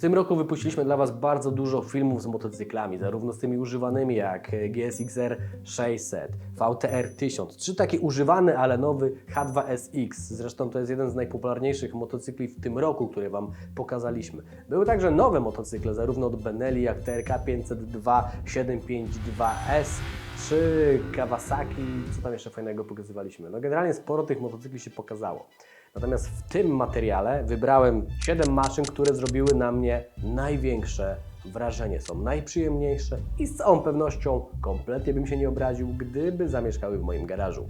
W tym roku wypuściliśmy dla Was bardzo dużo filmów z motocyklami, zarówno z tymi używanymi jak GSXR 600, VTR 1000, czy taki używany, ale nowy H2SX. Zresztą to jest jeden z najpopularniejszych motocykli w tym roku, które Wam pokazaliśmy. Były także nowe motocykle, zarówno od Benelli jak TRK 502, 752S, czy Kawasaki, co tam jeszcze fajnego pokazywaliśmy. No generalnie sporo tych motocykli się pokazało. Natomiast w tym materiale wybrałem 7 maszyn, które zrobiły na mnie największe wrażenie. Są najprzyjemniejsze i z całą pewnością kompletnie bym się nie obraził, gdyby zamieszkały w moim garażu.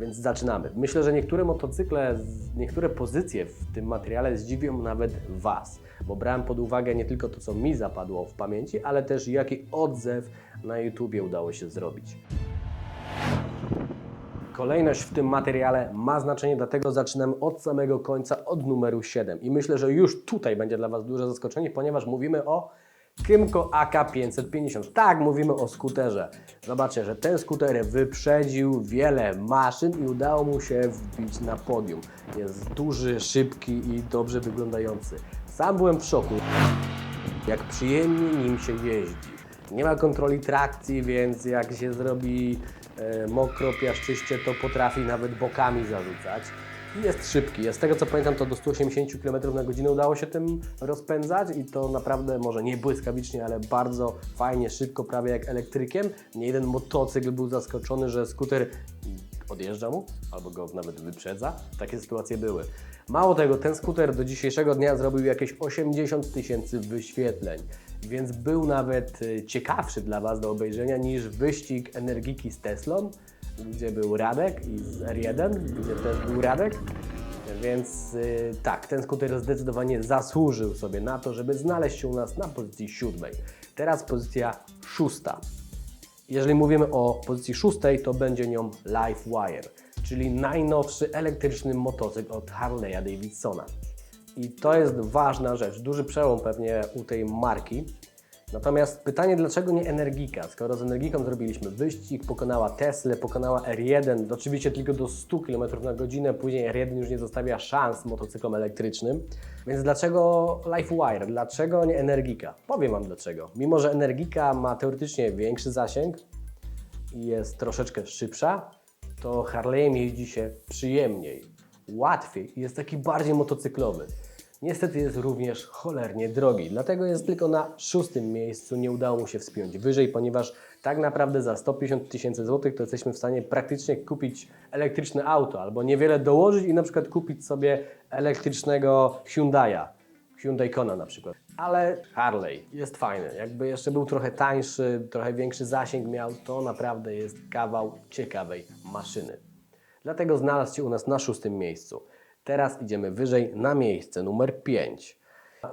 Więc zaczynamy. Myślę, że niektóre motocykle, niektóre pozycje w tym materiale zdziwią nawet Was, bo brałem pod uwagę nie tylko to, co mi zapadło w pamięci, ale też jaki odzew na YouTubie udało się zrobić. Kolejność w tym materiale ma znaczenie, dlatego zaczynamy od samego końca, od numeru 7. I myślę, że już tutaj będzie dla Was duże zaskoczenie, ponieważ mówimy o Kymco AK550. Tak, mówimy o skuterze. Zobaczcie, że ten skuter wyprzedził wiele maszyn i udało mu się wbić na podium. Jest duży, szybki i dobrze wyglądający. Sam byłem w szoku, jak przyjemnie nim się jeździ. Nie ma kontroli trakcji, więc jak się zrobi mokro, piaszczyście, to potrafi nawet bokami zarzucać. I jest szybki. Z tego co pamiętam, to do 180 km na godzinę udało się tym rozpędzać i to naprawdę może nie błyskawicznie, ale bardzo fajnie, szybko, prawie jak elektrykiem. Nie jeden motocykl był zaskoczony, że skuter odjeżdża mu albo go nawet wyprzedza. Takie sytuacje były. Mało tego, ten skuter do dzisiejszego dnia zrobił jakieś 80 tysięcy wyświetleń, więc był nawet y, ciekawszy dla Was do obejrzenia niż wyścig Energiki z Teslą, gdzie był Radek i z R1, gdzie też był Radek. Więc y, tak, ten skuter zdecydowanie zasłużył sobie na to, żeby znaleźć się u nas na pozycji siódmej. Teraz pozycja szósta. Jeżeli mówimy o pozycji szóstej, to będzie nią LiveWire, czyli najnowszy elektryczny motocykl od Harley'a Davidsona. I to jest ważna rzecz, duży przełom pewnie u tej marki. Natomiast pytanie, dlaczego nie Energika? Skoro z Energiką zrobiliśmy wyścig, pokonała Tesla, pokonała R1, oczywiście tylko do 100 km na godzinę, później R1 już nie zostawia szans motocyklom elektrycznym. Więc dlaczego LiveWire? Dlaczego nie Energika? Powiem Wam dlaczego. Mimo, że Energika ma teoretycznie większy zasięg i jest troszeczkę szybsza, to Harley'em jeździ się przyjemniej, łatwiej i jest taki bardziej motocyklowy. Niestety jest również cholernie drogi, dlatego jest tylko na szóstym miejscu. Nie udało mu się wspiąć wyżej, ponieważ tak naprawdę za 150 tysięcy złotych to jesteśmy w stanie praktycznie kupić elektryczne auto albo niewiele dołożyć i na przykład kupić sobie elektrycznego Hyundai'a. Hyundai Kona na przykład. Ale Harley jest fajny. Jakby jeszcze był trochę tańszy, trochę większy zasięg miał, to naprawdę jest kawał ciekawej maszyny. Dlatego znalazł się u nas na szóstym miejscu. Teraz idziemy wyżej na miejsce numer 5.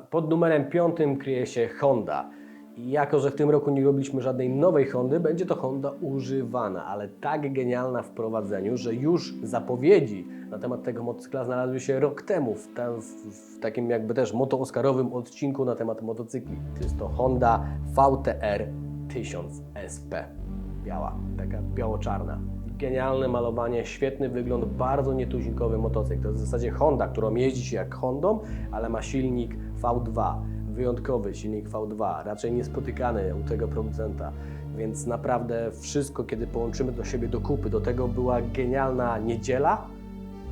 Pod numerem piątym kryje się Honda. I jako, że w tym roku nie robiliśmy żadnej nowej Hondy, będzie to Honda używana, ale tak genialna w prowadzeniu, że już zapowiedzi na temat tego motocykla znalazły się rok temu w, tam, w takim jakby też moto-oscarowym odcinku na temat motocykli. To jest to Honda VTR 1000 SP. Biała, taka biało-czarna. Genialne malowanie, świetny wygląd, bardzo nietuzinkowy motocykl. To jest w zasadzie Honda, którą jeździ się jak Hondą, ale ma silnik V2 wyjątkowy silnik V2, raczej niespotykany u tego producenta. Więc naprawdę wszystko, kiedy połączymy do siebie do kupy, do tego była genialna niedziela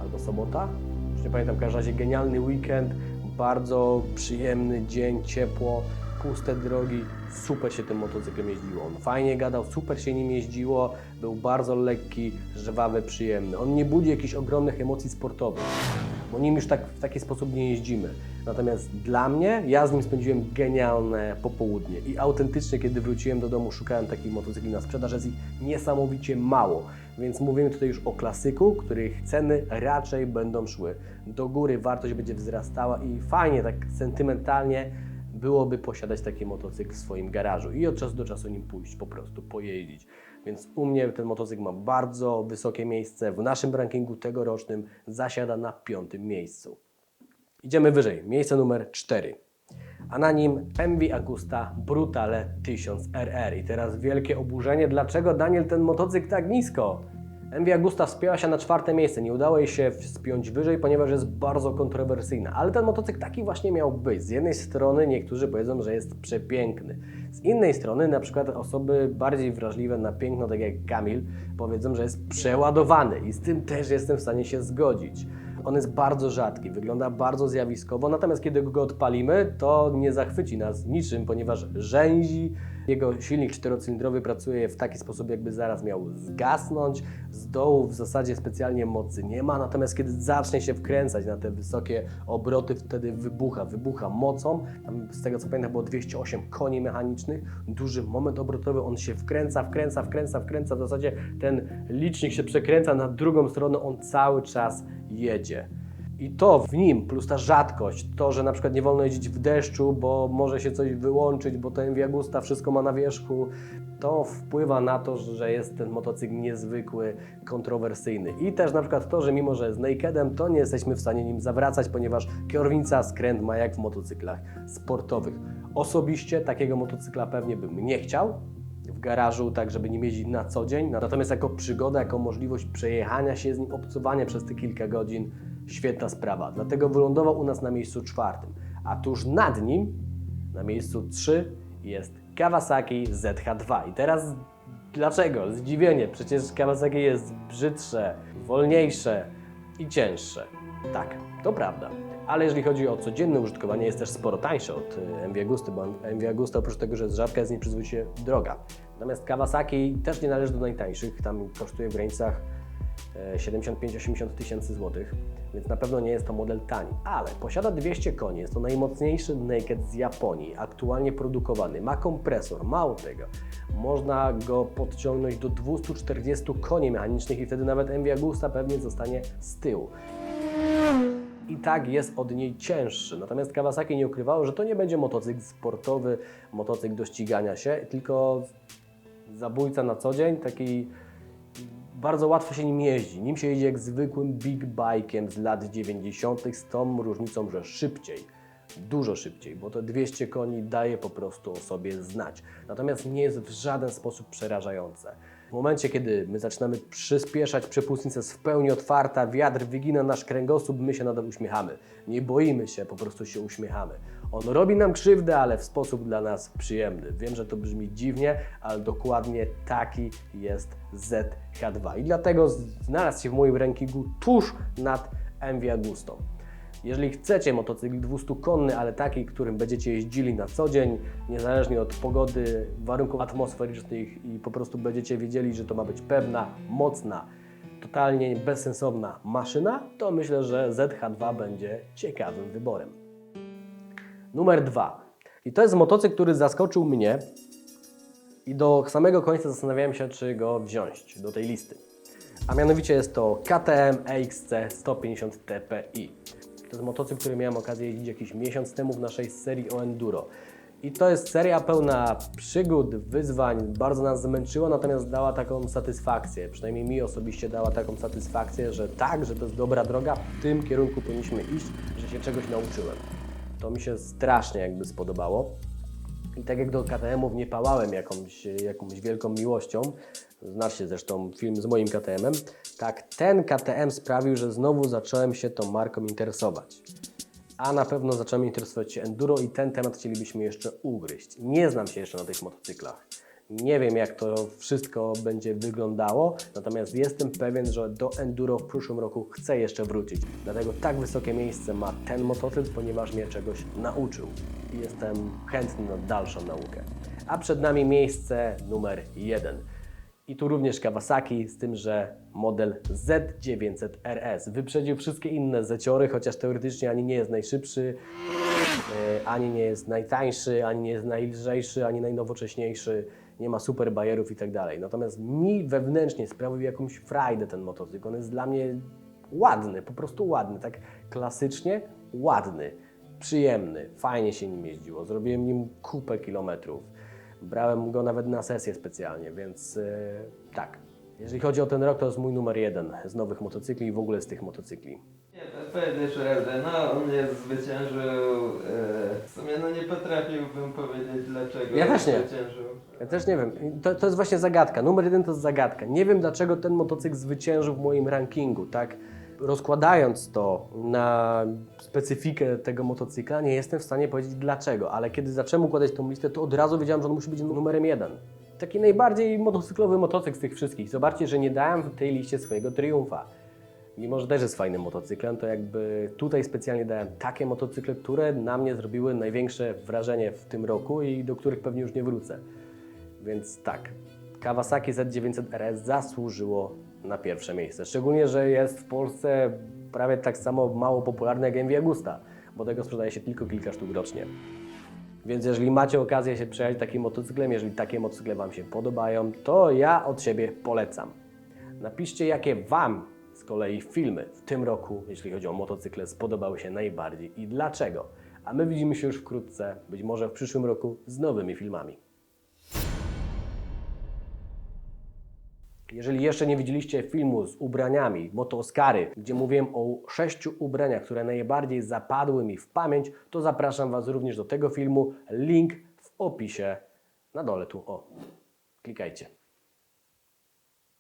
albo sobota, już nie pamiętam, w każdym razie genialny weekend, bardzo przyjemny dzień, ciepło, puste drogi, super się tym motocyklem jeździło. On fajnie gadał, super się nim jeździło, był bardzo lekki, żwawy, przyjemny. On nie budzi jakichś ogromnych emocji sportowych, bo nim już tak w taki sposób nie jeździmy. Natomiast dla mnie, ja z nim spędziłem genialne popołudnie i autentycznie, kiedy wróciłem do domu, szukałem takich motocykli na sprzedaż, jest ich niesamowicie mało. Więc mówimy tutaj już o klasyku, których ceny raczej będą szły do góry, wartość będzie wzrastała i fajnie, tak sentymentalnie byłoby posiadać taki motocykl w swoim garażu i od czasu do czasu nim pójść, po prostu pojeździć. Więc u mnie ten motocykl ma bardzo wysokie miejsce. W naszym rankingu tegorocznym zasiada na piątym miejscu. Idziemy wyżej, miejsce numer 4. A na nim MV Agusta Brutale 1000 RR. I teraz wielkie oburzenie, dlaczego Daniel ten motocykl tak nisko? MV Agusta wspięła się na czwarte miejsce. Nie udało jej się spiąć wyżej, ponieważ jest bardzo kontrowersyjna. Ale ten motocykl taki właśnie miał być. Z jednej strony niektórzy powiedzą, że jest przepiękny. Z innej strony na przykład osoby bardziej wrażliwe na piękno, tak jak Kamil, powiedzą, że jest przeładowany. I z tym też jestem w stanie się zgodzić. On jest bardzo rzadki, wygląda bardzo zjawiskowo, natomiast kiedy go odpalimy, to nie zachwyci nas niczym, ponieważ rzęzi. Jego silnik czterocylindrowy pracuje w taki sposób, jakby zaraz miał zgasnąć. Z dołu w zasadzie specjalnie mocy nie ma, natomiast kiedy zacznie się wkręcać na te wysokie obroty, wtedy wybucha, wybucha mocą. Tam, z tego co pamiętam było 208 koni mechanicznych, duży moment obrotowy, on się wkręca, wkręca, wkręca, wkręca. W zasadzie ten licznik się przekręca na drugą stronę, on cały czas jedzie. I to w nim, plus ta rzadkość, to, że na przykład nie wolno jeździć w deszczu, bo może się coś wyłączyć, bo ten Viagusta wszystko ma na wierzchu, to wpływa na to, że jest ten motocykl niezwykły, kontrowersyjny. I też na przykład to, że mimo, że jest nakedem, to nie jesteśmy w stanie nim zawracać, ponieważ kierownica skręt ma jak w motocyklach sportowych. Osobiście takiego motocykla pewnie bym nie chciał, w garażu, tak żeby nim jeździć na co dzień. Natomiast jako przygoda, jako możliwość przejechania się z nim, obcowania przez te kilka godzin, świetna sprawa. Dlatego wylądował u nas na miejscu czwartym. A tuż nad nim, na miejscu 3, jest Kawasaki ZH2. I teraz dlaczego? Zdziwienie, przecież Kawasaki jest brzydsze, wolniejsze i cięższe. Tak, to prawda. Ale jeżeli chodzi o codzienne użytkowanie, jest też sporo tańsze od y, MV Agusty, bo MV Agusta oprócz tego, że jest rzadka, jest nieprzyzwoicie droga. Natomiast Kawasaki też nie należy do najtańszych, tam kosztuje w granicach e, 75-80 tysięcy złotych, więc na pewno nie jest to model tani, ale posiada 200 koni, jest to najmocniejszy naked z Japonii, aktualnie produkowany, ma kompresor, mało tego, można go podciągnąć do 240 koni mechanicznych i wtedy nawet MV Agusta pewnie zostanie z tyłu. I tak jest od niej cięższy. Natomiast Kawasaki nie ukrywało, że to nie będzie motocykl sportowy, motocykl do ścigania się, tylko zabójca na co dzień, taki bardzo łatwo się nim jeździ. Nim się jeździ jak zwykłym big bike'em z lat 90. z tą różnicą, że szybciej. Dużo szybciej, bo to 200 koni daje po prostu o sobie znać. Natomiast nie jest w żaden sposób przerażające. W momencie, kiedy my zaczynamy przyspieszać, przepustnica jest w pełni otwarta, wiatr wygina nasz kręgosłup, my się nadal uśmiechamy. Nie boimy się, po prostu się uśmiechamy. On robi nam krzywdę, ale w sposób dla nas przyjemny. Wiem, że to brzmi dziwnie, ale dokładnie taki jest ZH2. I dlatego znalazł się w moim rankingu tuż nad MV Agustą. Jeżeli chcecie motocykl 200-konny, ale taki, którym będziecie jeździli na co dzień, niezależnie od pogody, warunków atmosferycznych i po prostu będziecie wiedzieli, że to ma być pewna, mocna, totalnie bezsensowna maszyna, to myślę, że ZH2 będzie ciekawym wyborem. Numer dwa. I to jest motocykl, który zaskoczył mnie i do samego końca zastanawiałem się, czy go wziąć do tej listy. A mianowicie jest to KTM EXC 150 TPI. To jest motocykl, który miałem okazję jeździć jakiś miesiąc temu w naszej serii o Enduro. I to jest seria pełna przygód, wyzwań, bardzo nas zmęczyła, natomiast dała taką satysfakcję, przynajmniej mi osobiście dała taką satysfakcję, że tak, że to jest dobra droga, w tym kierunku powinniśmy iść, że się czegoś nauczyłem. To mi się strasznie jakby spodobało. I tak jak do KTM-ów nie pałałem jakąś, jakąś wielką miłością, znacie zresztą film z moim KTM-em, tak ten KTM sprawił, że znowu zacząłem się tą marką interesować. A na pewno zacząłem interesować się enduro i ten temat chcielibyśmy jeszcze ugryźć. Nie znam się jeszcze na tych motocyklach. Nie wiem, jak to wszystko będzie wyglądało, natomiast jestem pewien, że do enduro w przyszłym roku chcę jeszcze wrócić. Dlatego tak wysokie miejsce ma ten motocykl, ponieważ mnie czegoś nauczył jestem chętny na dalszą naukę. A przed nami miejsce numer jeden. I tu również Kawasaki, z tym, że model Z900 RS wyprzedził wszystkie inne Zetiory, chociaż teoretycznie ani nie jest najszybszy, e, ani nie jest najtańszy, ani nie jest najlżejszy, ani najnowocześniejszy, nie ma super bajerów i tak dalej. Natomiast mi wewnętrznie sprawił jakąś frajdę ten motocykl. On jest dla mnie ładny, po prostu ładny, tak klasycznie ładny, przyjemny, fajnie się nim jeździło. Zrobiłem nim kupę kilometrów. Brałem go nawet na sesję specjalnie, więc e, tak. Jeżeli chodzi o ten rok, to jest mój numer jeden z nowych motocykli i w ogóle z tych motocykli. Nie, pe- pewnie prawda. No, on mnie zwyciężył. E, w sumie no nie potrafiłbym powiedzieć dlaczego Ja też nie. zwyciężył. Ja też nie wiem. To, to jest właśnie zagadka. Numer jeden to jest zagadka. Nie wiem, dlaczego ten motocykl zwyciężył w moim rankingu, tak? Rozkładając to na specyfikę tego motocykla, nie jestem w stanie powiedzieć dlaczego, ale kiedy zacząłem układać tą listę, to od razu wiedziałem, że on musi być numerem jeden. Taki najbardziej motocyklowy motocykl z tych wszystkich. Zobaczcie, że nie dałem w tej liście swojego triumfa. Mimo, że też jest fajnym motocyklem, to jakby tutaj specjalnie dałem takie motocykle, które na mnie zrobiły największe wrażenie w tym roku i do których pewnie już nie wrócę. Więc tak, Kawasaki Z900 RS zasłużyło na pierwsze miejsce. Szczególnie, że jest w Polsce prawie tak samo mało popularny jak MV Agusta, bo tego sprzedaje się tylko kilka sztuk rocznie. Więc jeżeli macie okazję się przejechać takim motocyklem, jeżeli takie motocykle Wam się podobają, to ja od siebie polecam. Napiszcie, jakie Wam z kolei filmy w tym roku, jeśli chodzi o motocykle, spodobały się najbardziej i dlaczego. A my widzimy się już wkrótce, być może w przyszłym roku, z nowymi filmami. Jeżeli jeszcze nie widzieliście filmu z ubraniami Motoskary, gdzie mówiłem o sześciu ubraniach, które najbardziej zapadły mi w pamięć, to zapraszam Was również do tego filmu. Link w opisie na dole tu. O, klikajcie.